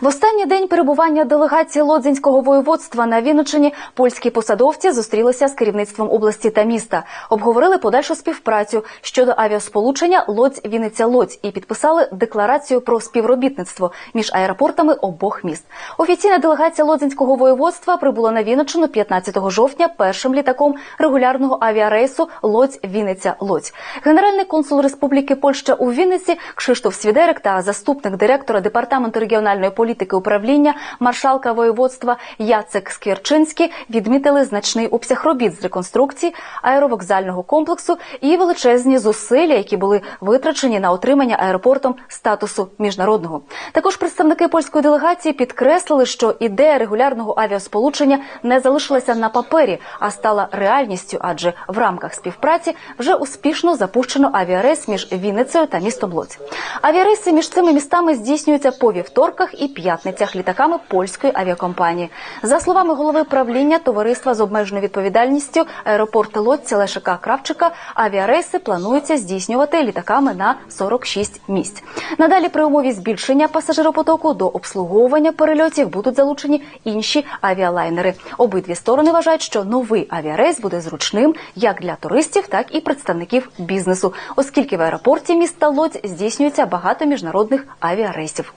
В останній день перебування делегації Лодзинського воєводства на Вінниччині польські посадовці зустрілися з керівництвом області та міста, обговорили подальшу співпрацю щодо авіасполучення Лодзь-Вінниця-Лодзь і підписали декларацію про співробітництво між аеропортами обох міст. Офіційна делегація Лодзинського воєводства прибула на Вінниччину 15 жовтня першим літаком регулярного авіарейсу Лодзь-Вінниця-Лодзь. Генеральний консул Республіки Польща у Вінниці Кшиштоф Свідерик та заступник директора департаменту регіональної політики управління маршалка воєводства Яцек Сквірчинський відмітили значний обсяг робіт з реконструкції аеровокзального комплексу і величезні зусилля, які були витрачені на отримання аеропортом статусу міжнародного. Також представники польської делегації підкреслили, що ідея регулярного авіасполучення не залишилася на папері, а стала реальністю, адже в рамках співпраці вже успішно запущено авіарейс між Вінницею та містом Лодзь. Авіарейси між цими містами здійснюються по вівторках і п'ятницях літаками польської авіакомпанії. За словами голови правління товариства з обмеженою відповідальністю аеропорт Лодзь Лешика Кравчика, авіарейси планується здійснювати літаками на 46 місць. Надалі при умові збільшення пасажиропотоку до обслуговування перельотів будуть залучені інші авіалайнери. Обидві сторони вважають, що новий авіарейс буде зручним як для туристів, так і представників бізнесу, оскільки в аеропорті міста Лодзь здійснюється багато міжнародних авіарейсів.